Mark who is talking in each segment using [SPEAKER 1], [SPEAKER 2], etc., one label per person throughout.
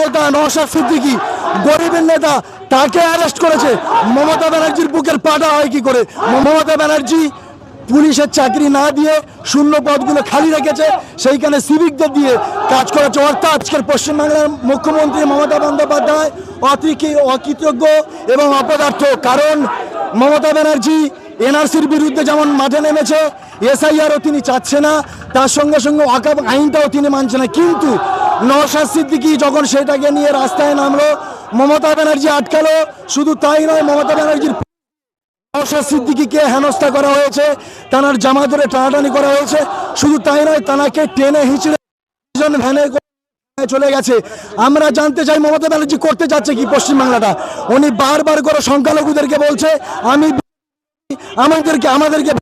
[SPEAKER 1] নেতা নওশাদ সিদ্দিকী গরিবের নেতা, তাকে অ্যারেস্ট করেছে। মমতা ব্যানার্জির বুকের পাটা হয় কি করে? মমতা ব্যানার্জি পুলিশের চাকরি না দিয়ে শূন্য পদগুলো খালি রেখেছে, সেইখানে সিভিকদের দিয়ে কাজ করেছে। অর্থাৎ আজকের পশ্চিমবাংলার মুখ্যমন্ত্রী মমতা বন্দ্যোপাধ্যায় অতিকি অকৃতজ্ঞ এবং অপদার্থ। কারণ মমতা ব্যানার্জি এনআরসির বিরুদ্ধে যেমন মাঠে নেমেছে, এসআইআরও তিনি চাচ্ছে না, তার সঙ্গে সঙ্গে ওয়াকাব আইনটাও তিনি মানছে না। কিন্তু নওশাদ সিদ্দিকি যখন সেটাকে নিয়ে রাস্তায় নামলো, মমতা ব্যানার্জি আটকালো, শুধু তাই নয়, মমতা ব্যানার্জির নওশাদ সিদ্দিকিকে হেনস্থা করা হয়েছে, তানার জামা ধরে টানাটানি করা হয়েছে, শুধু তাই নয়, তানাকে টেনে হিঁচড়ে ভ্যানে চলে গেছে। আমরা জানতে চাই, মমতা ব্যানার্জি করতে যাচ্ছে কি পশ্চিমবাংলাটা? উনি বারবার করে সংখ্যালঘুদেরকে বলছে, আমি আমাদেরকে আমাদেরকে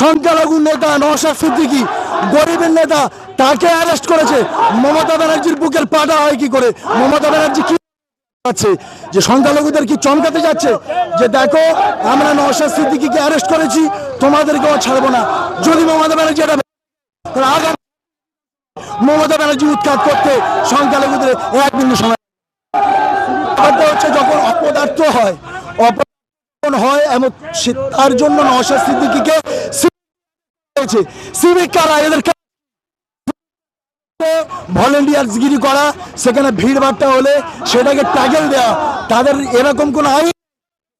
[SPEAKER 1] সংখ্যালঘু নেতা নওশাদ সিদ্দিকী, গরিবের নেতা, তাকে অ্যারেস্ট করেছে। মমতা ব্যানার্জির বুকের পাটা হয় কি করে? মমতা ব্যানার্জি কি যাচ্ছে যে সংখ্যালঘুদের কি চমকাতে যাচ্ছে? যে দেখো, আমরা নওশাদ সিদ্দিকীকে অ্যারেস্ট করেছি, তোমাদেরকেও ছাড়বো না। যদি মমতা ব্যানার্জি এটা মমতা ব্যানার্জি উৎখাত করতে সংখ্যালঘুদের এক বিন্দু সময় হচ্ছে যখন অপদার্থ হয়, অপদার্থ হয় সে- তার জন্য নওশাদ সিদ্দিকীকে হয়েছে। সিভিক কারা? এদেরকে করা, সেখানে ভিড়ভাট্টা হলে সেটাকে ট্যাগেল তাদের এরকম কোন আইন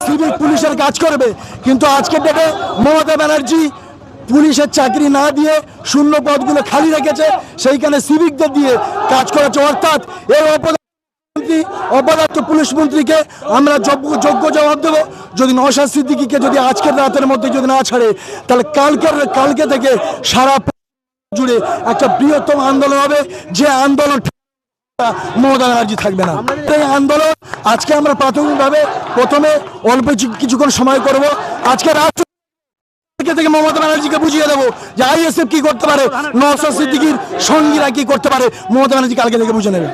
[SPEAKER 1] সিভিল পুলিশের কাজ করবে। কিন্তু আজকের ডেটে মমতা ব্যানার্জি পুলিশের চাকরি না দিয়ে শূন্য পদগুলো খালি রেখেছে, সেইখানে সিভিকদের দিয়ে কাজ করেছে। অর্থাৎ এর মন্ত্রী অপদার্থ পুলিশ মন্ত্রীকে আমরা যোগ্য জবাব দেবো। যদি নওশাদ সিদ্দিকিকে যদি আজকের রাতের মধ্যে যদি না ছাড়ে, তাহলে কালকের কালকে থেকে সারা জুড়ে একটা বৃহত্তম আন্দোলন হবে। যে আন্দোলন মমতা ব্যানার্জি থাকবে না। এই আন্দোলন আজকে আমরা প্রাথমিকভাবে প্রথমে অল্প কিছুক্ষণ সময় করব। আজকে রাষ্ট্র থেকে মমতা ব্যানার্জিকে বুঝিয়ে দেবো যে আইএসএফ কি করতে পারে, নওশাদ সিদ্দিকির সঙ্গীরা কি করতে পারে। মমতা ব্যানার্জি কালকে থেকে বুঝে নেবে।